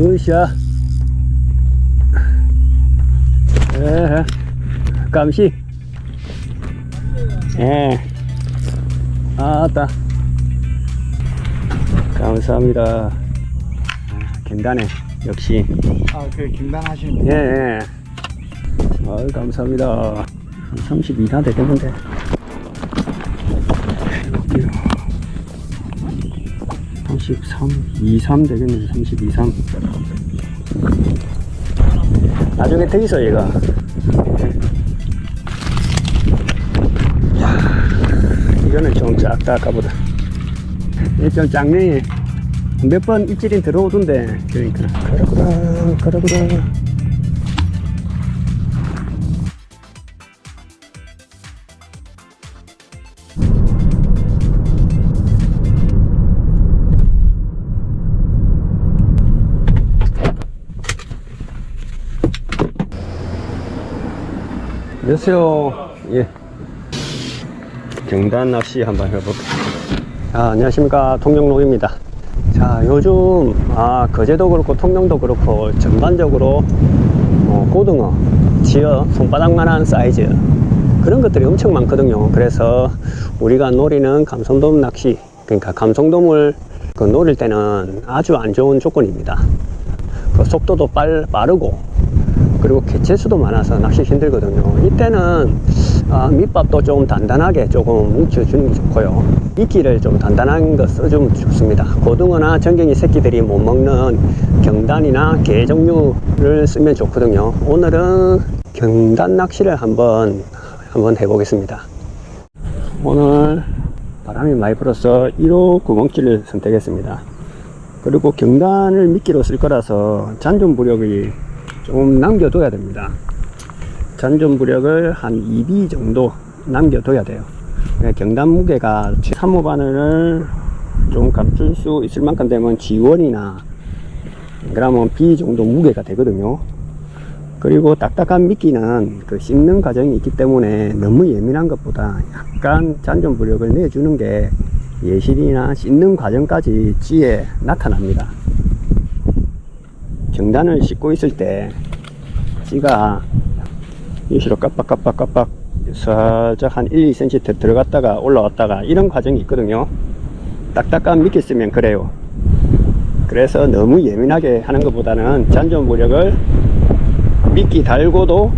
으쌰. 에, 감시. 예. 아따. 감사합니다. 아, 굉장해. 역시. 아, 그 김단 하시는 예, 예. 아유, 감사합니다. 한 32다 되겠는데. 33, 23 되겠네, 32, 3. 나중에 더 있어, 얘가. 야, 이거는 좀 작다, 아까보다. 이좀 작네. 몇 번 입질이 들어오던데, 그러니까. 가라구라, 가라구라. 안녕하세요. 예. 경단 낚시 한번 해볼게요. 아, 안녕하십니까. 통영록입니다. 자, 요즘, 아, 거제도 그렇고, 통영도 그렇고, 전반적으로, 어, 고등어, 지어, 손바닥만한 사이즈, 그런 것들이 엄청 많거든요. 그래서 우리가 노리는 감성돔 낚시, 그러니까 감성돔을 그 노릴 때는 아주 안 좋은 조건입니다. 그 속도도 빨, 빠르고, 그리고 개체수도 많아서 낚시 힘들거든요. 이때는 아, 밑밥도 좀 단단하게 조금 뭉쳐주는 게 좋고요. 이끼를 좀 단단한 거 써주면 좋습니다. 고등어나 전갱이 새끼들이 못 먹는 경단이나 게 종류를 쓰면 좋거든요. 오늘은 경단 낚시를 한번 한번 해보겠습니다. 오늘 바람이 많이 불어서 1호 구멍치를 선택했습니다. 그리고 경단을 미끼로 쓸 거라서 잔존 부력이 좀 남겨둬야 됩니다. 잔존 부력을 한 2B 정도 남겨둬야 돼요. 네, 경단 무게가 3호 바늘을 좀 감출 수 있을 만큼 되면 G1이나 그러면 B 정도 무게가 되거든요. 그리고 딱딱한 미끼는 그 씹는 과정이 있기 때문에 너무 예민한 것보다 약간 잔존 부력을 내주는 게 예실이나 씹는 과정까지 찌에 나타납니다. 경단을 씻고 있을 때 찌가 이시로 깜빡깜빡깜빡 살짝 한 1, 2cm 더 들어갔다가 올라왔다가 이런 과정이 있거든요. 딱딱한 미끼 쓰면 그래요. 그래서 너무 예민하게 하는 것보다는 잔존 부력을 미끼 달고도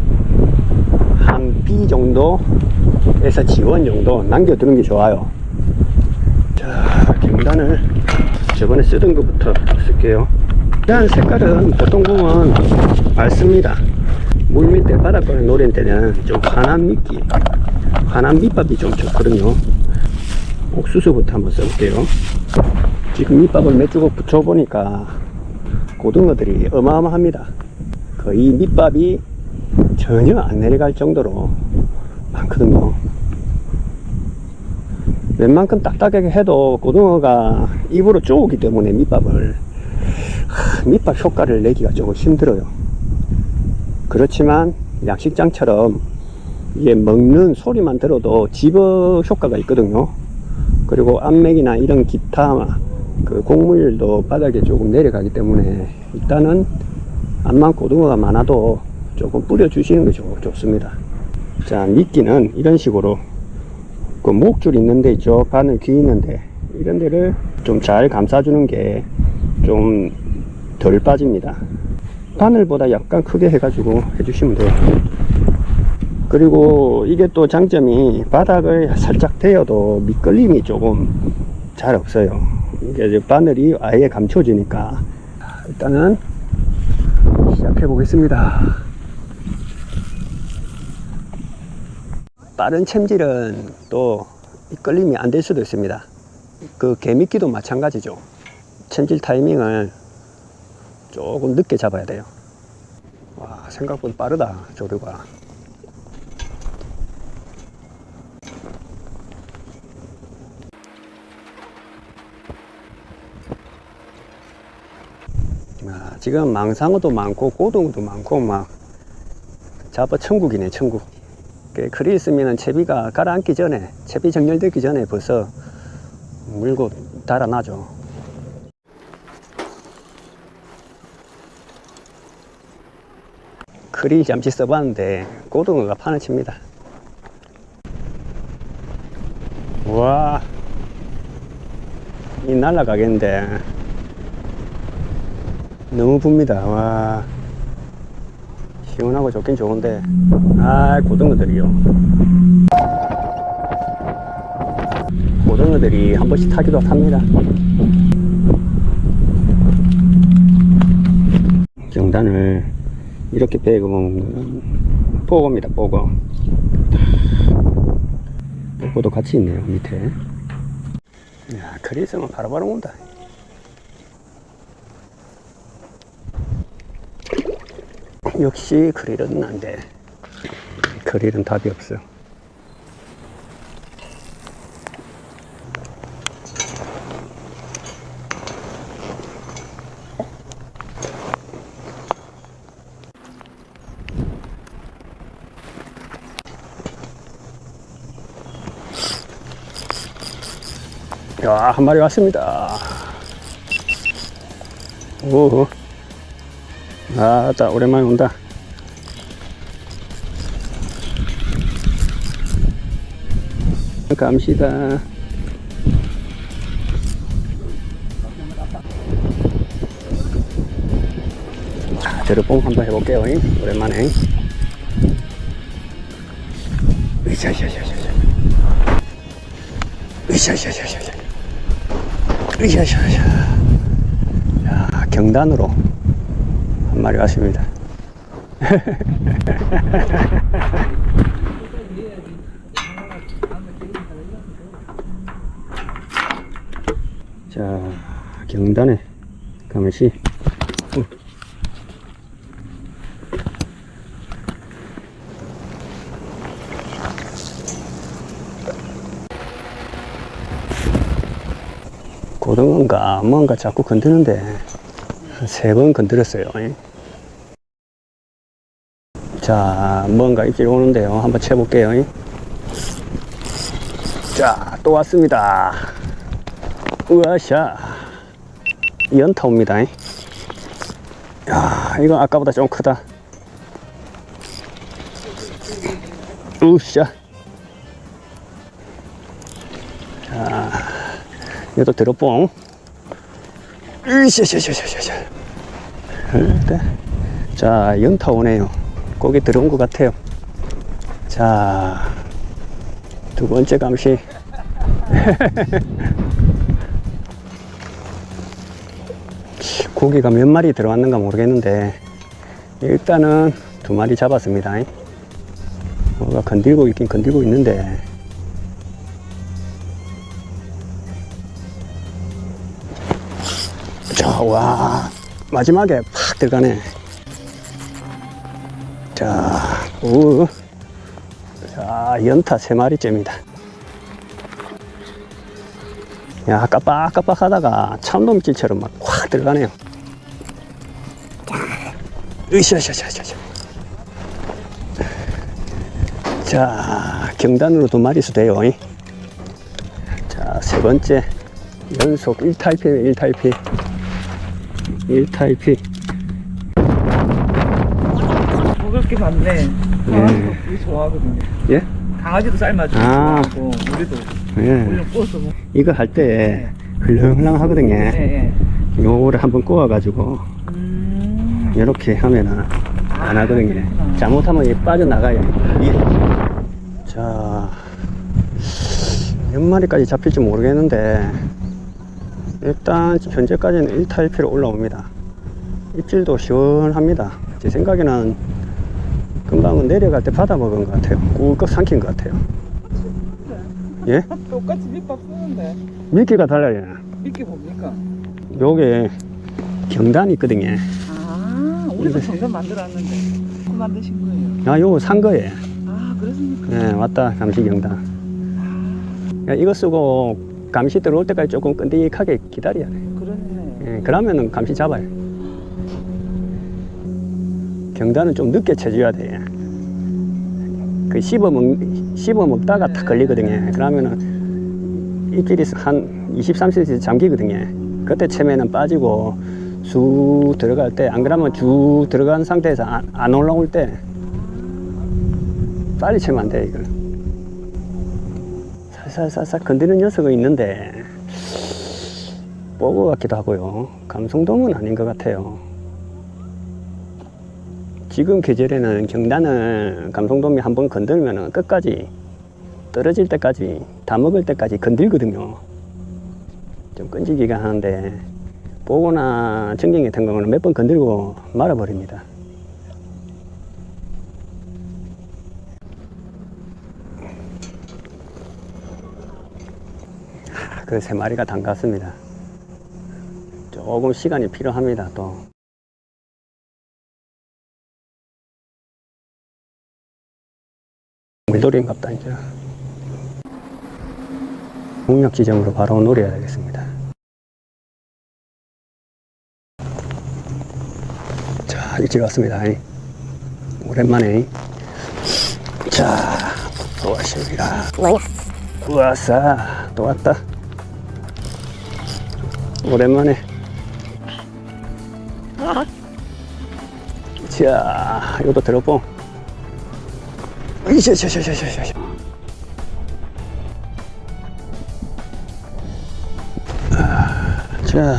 한 B 정도에서 지원 정도 남겨두는 게 좋아요. 자, 경단을 저번에 쓰던 것부터 쓸게요. 일단 색깔은 보통 보면 맑습니다. 물 밑에 바닷가를 노릴 때는 좀 환한 미끼, 환한 밑밥이 좀 좋거든요. 옥수수부터 한번 써볼게요. 지금 밑밥을 몇 주걱 붙여보니까 고등어들이 어마어마합니다. 거의 밑밥이 전혀 안 내려갈 정도로 많거든요. 웬만큼 딱딱하게 해도 고등어가 입으로 쪼기 때문에 밑밥을 하, 밑밥 효과를 내기가 조금 힘들어요. 그렇지만 양식장처럼 이게 먹는 소리만 들어도 집어 효과가 있거든요. 그리고 암맥이나 이런 기타 그 곡물도 바닥에 조금 내려가기 때문에 일단은 암만 고등어가 많아도 조금 뿌려주시는 게 좋, 좋습니다. 자, 미끼는 이런 식으로 그 목줄 있는데 있죠. 바늘 귀 있는데 이런 데를 좀 잘 감싸주는 게 좀 덜 빠집니다. 바늘보다 약간 크게 해가지고 해주시면 돼요. 그리고 이게 또 장점이 바닥을 살짝 대어도 미끌림이 조금 잘 없어요. 이게 바늘이 아예 감춰지니까 일단은 시작해 보겠습니다. 빠른 챔질은 또 이끌림이 안 될 수도 있습니다. 그 개미끼도 마찬가지죠. 챔질 타이밍을 조금 늦게 잡아야 돼요. 와, 생각보다 빠르다, 조류가. 아, 지금 망상어도 많고 고등어도 많고 막 잡아 천국이네 천국 그 그리 있으면 채비가 가라앉기 전에 채비 정렬되기 전에 벌써 물고 달아나죠 크리 잠시 써봤는데 고등어가 판을 칩니다. 와, 이 날라가겠는데 너무 붑니다. 와, 시원하고 좋긴 좋은데 아 고등어들이요. 고등어들이 한 번씩 타기도 탑니다. 경단을 이렇게 배고면 뽀고입니다 뽀고 뽀고도 같이 있네요 밑에. 야 크리스는 바로바로 온다. 역시 크릴은 안돼. 크릴은 답이 없어 야, 한 마리 왔습니다. 오. 아, 자, 오랜만에 온다. 감시다. 자, 드롭봉 한번 해볼게요. 잉? 오랜만에. 으쌰쌰쌰쌰. 으쌰쌰쌰쌰. 으쌰쌰쌰. 야, 경단으로 한 마리 왔습니다. 자, 경단에 가면시. 어. 고등어인가 뭔가 자꾸 건드는데 한세번 건드렸어요. 자, 뭔가 입질 오는데요. 한번 쳐볼게요. 자, 또 왔습니다. 우와샤. 연타 옵니다. 야, 이거 아까보다 좀 크다. 우샤. 자, 이것도 드롭봉. 으쌰쌰쌰쌰쌰. 네. 자, 연타 오네요. 고기 들어온 것 같아요. 자, 두 번째 감시. 고기가 몇 마리 들어왔는가 모르겠는데, 일단은 두 마리 잡았습니다. 뭐가 건들고 있긴 건들고 있는데, 와, 마지막에 팍 들어가네. 자, 우. 자, 연타 세 마리째입니다. 야, 깜빡깜빡 하다가 참돔질처럼 막 확 들어가네요. 으쌰쌰쌰쌰. 자, 경단으로 두 마리수 돼요. 자, 세 번째 연속 1탈피, 1탈피. 1탈피. 먹을 게 많네. 강아지도 되게 좋아하거든요. 예? 강아지도 삶아주고 아. 좋아하고 우리도 예. 구워서 먹. 이거 할 때 흘렁흘렁 하거든요. 예, 예. 요거를 한번 구워 가지고 음. 이렇게 하면은 안 하거든요. 그렇구나. 잘못하면 이 빠져나가요. 자, 몇 마리까지 잡힐지 모르겠는데 일단 현재까지는 1타 1피로 올라옵니다. 입질도 시원합니다. 제 생각에는 금방은 내려갈 때 받아 먹은 것 같아요. 꿀꺽 삼킨 것 같아요. 예? 똑같이 밑밥 쓰는데 미끼가 달라요. 미끼 뭡니까? 요게 경단이 있거든요. 아, 우리도 정답 만들었는데 그 만드신 거예요. 아, 요거 산 거예요. 아, 그렇습니까? 예, 왔다, 감시 경단. 야, 이거 쓰고 감시 들어올 때까지 조금 끈적하게 기다려야 돼. 그러네. 예, 그러면은 감시 잡아요. 경단은 좀 늦게 쳐줘야 돼. 그 씹어 먹, 씹어 먹다가 탁 걸리거든요. 그러면은 입질이 한 20, 30cm 잠기거든요. 그때 채면은 빠지고 쑥 들어갈 때 안 그러면 쭉 들어간 상태에서 안, 안 올라올 때 빨리 치면 안 돼 이걸 살살살살 건드리는 녀석은 있는데 뽀고 같기도 하고요. 감성돔은 아닌 것 같아요. 지금 계절에는 경단은 감성돔이 한번 건들면 끝까지 떨어질 때까지 다 먹을 때까지 건들거든요. 좀 끈질기가 하는데 보거나 청경 같은 경우는 몇 번 건들고 말아버립니다. 그 세 마리가 담갔습니다. 조금 시간이 필요합니다. 또 물돌이인갑다 이제. 공략 지점으로 바로 노려야 되겠습니다. 자, 일찍 왔습니다. 오랜만에. 자, 또 왔습니다. 우와싸, 또 왔다. 오랜만에. 자, 이것도 들어뽕. 샤. 아, 자,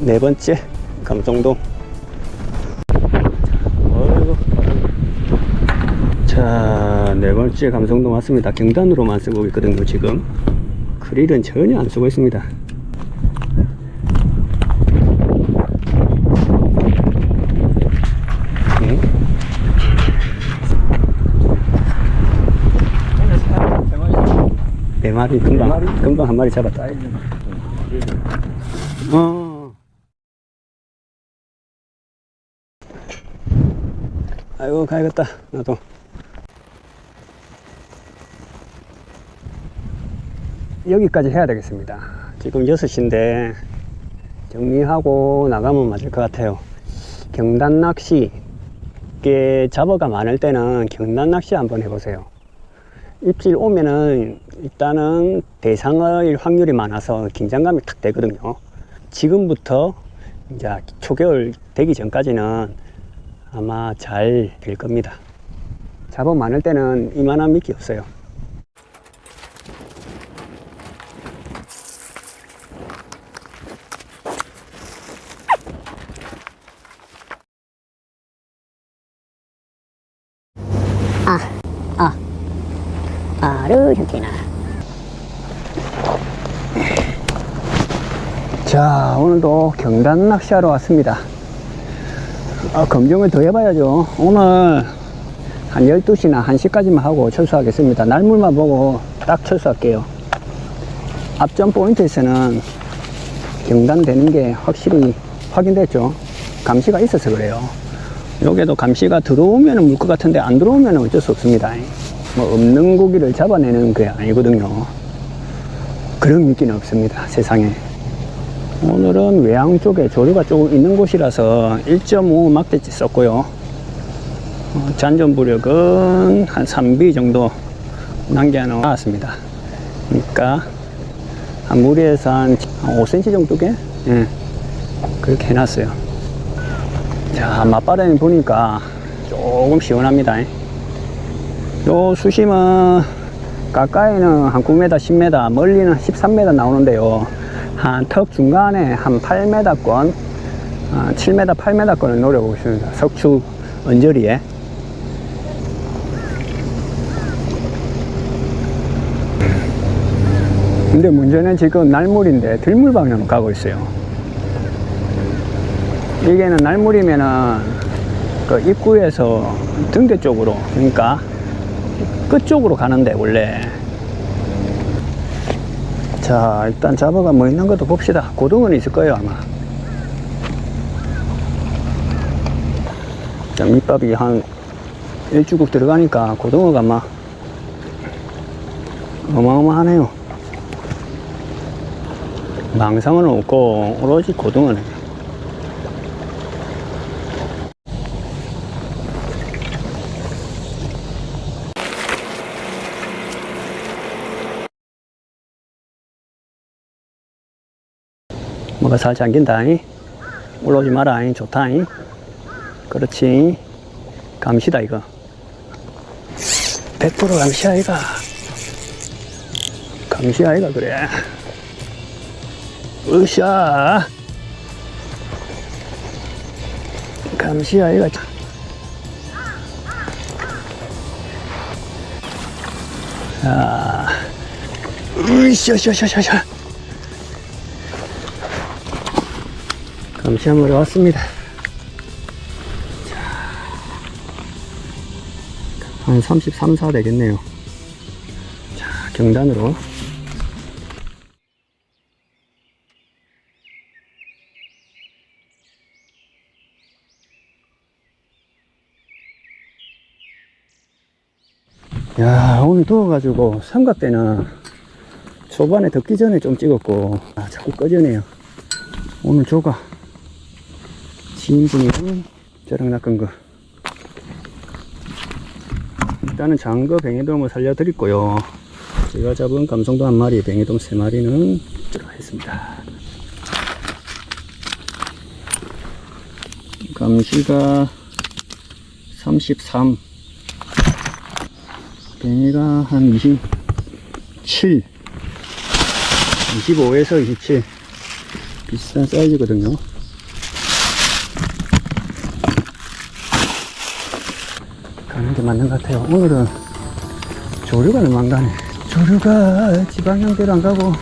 네 번째 감성동. 자, 네 번째 감성동 왔습니다. 경단으로만 쓰고 있거든요, 지금. 크릴은 전혀 안 쓰고 있습니다. 응? 네 마리 금방 금방 한 마리 잡았다. 어. 아이고 가야겠다 나도. 여기까지 해야 되겠습니다. 지금 6시인데 정리하고 나가면 맞을 것 같아요. 경단 낚시 게 잡어가 많을 때는 경단 낚시 한번 해보세요. 입질 오면은 일단은 대상어일 확률이 많아서 긴장감이 탁 되거든요. 지금부터 이제 초겨울 되기 전까지는 아마 잘 될 겁니다. 잡어 많을 때는 이만한 미끼 없어요. 아르헨티나. 자, 경단 낚시하러 왔습니다. 아, 검정을 더 해봐야죠. 오늘 한 12시나 1시까지만 하고 철수하겠습니다. 날물만 보고 딱 철수할게요. 앞전 포인트에서는 경단 되는 게 확실히 확인됐죠. 감시가 있어서 그래요. 여기도 감시가 들어오면 물것 같은데 안 들어오면 어쩔 수 없습니다. 뭐 없는 고기를 잡아내는 게 아니거든요. 그런 미끼는 없습니다. 세상에. 오늘은 외항 쪽에 조류가 조금 있는 곳이라서 1.5 막대치 썼고요. 어, 잔존 부력은 한 3B 정도 남겨 놓았습니다. 그러니까 한 무리에서 한 5cm 정도게 예, 그렇게 해놨어요. 자, 맞바람이 부니까 조금 시원합니다. 요 수심은 가까이는 한 9m, 10m, 멀리는 13m 나오는데요. 한 턱 중간에 한 8m권, 7m, 8m권을 노려보고 있습니다. 석축 언저리에. 근데 문제는 지금 날물인데 들물 방향으로 가고 있어요. 이게는 날물이면은 그 입구에서 등대 쪽으로, 그러니까 끝 쪽으로 가는데 원래 자 일단 잡아가 뭐 있는 것도 봅시다. 고등어는 있을 거예요 아마. 자 밑밥이 한 일주국 들어가니까 고등어가 아마 어마어마하네요. 망상은 없고 오로지 고등어네 뭐가 살짝 안긴다. 올라오지 마라. 좋다. 그렇지. 감시다, 이거. 100% 감시 아이가. 감시 아이가, 그래. 으쌰. 감시 아이가. 자, 으쌰쌰쌰쌰. 감시 한 마리 왔습니다. 한 33, 4 되겠네요. 자, 경단으로. 야, 오늘 더워가지고 삼각대는 초반에 덥기 전에 좀 찍었고, 아, 자꾸 꺼지네요. 오늘 조가 지인분이 저랑 낚은 거. 일단은 장거 뱅에돔을 살려드렸고요. 제가 잡은 감성도 한 마리, 뱅에돔 세 마리는 들어했습니다. 감시가 33, 뱅이가 한 27, 25에서 27 비슷한 사이즈거든요. 가는 게 맞는 것 같아요. 오늘은 조류가 너무 안 가네. 조류가 지방형대로 안 가고.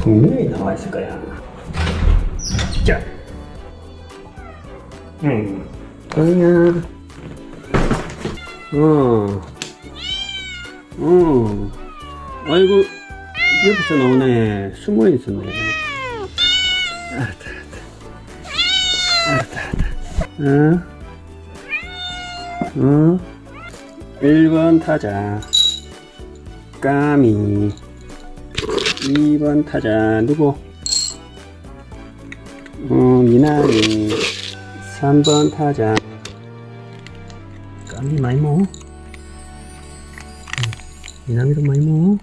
분명히 나와 있을 거야. 자. 음. 그냥. 어. 어. 아이고, 여기서 나오네. 숨어 있었네. 응? 응? 1번 타자. 까미. 2번 타자. 누구? 어, 미나리. 3번 타자. 까미 많이 먹어? 응. 미나미도 많이 먹어?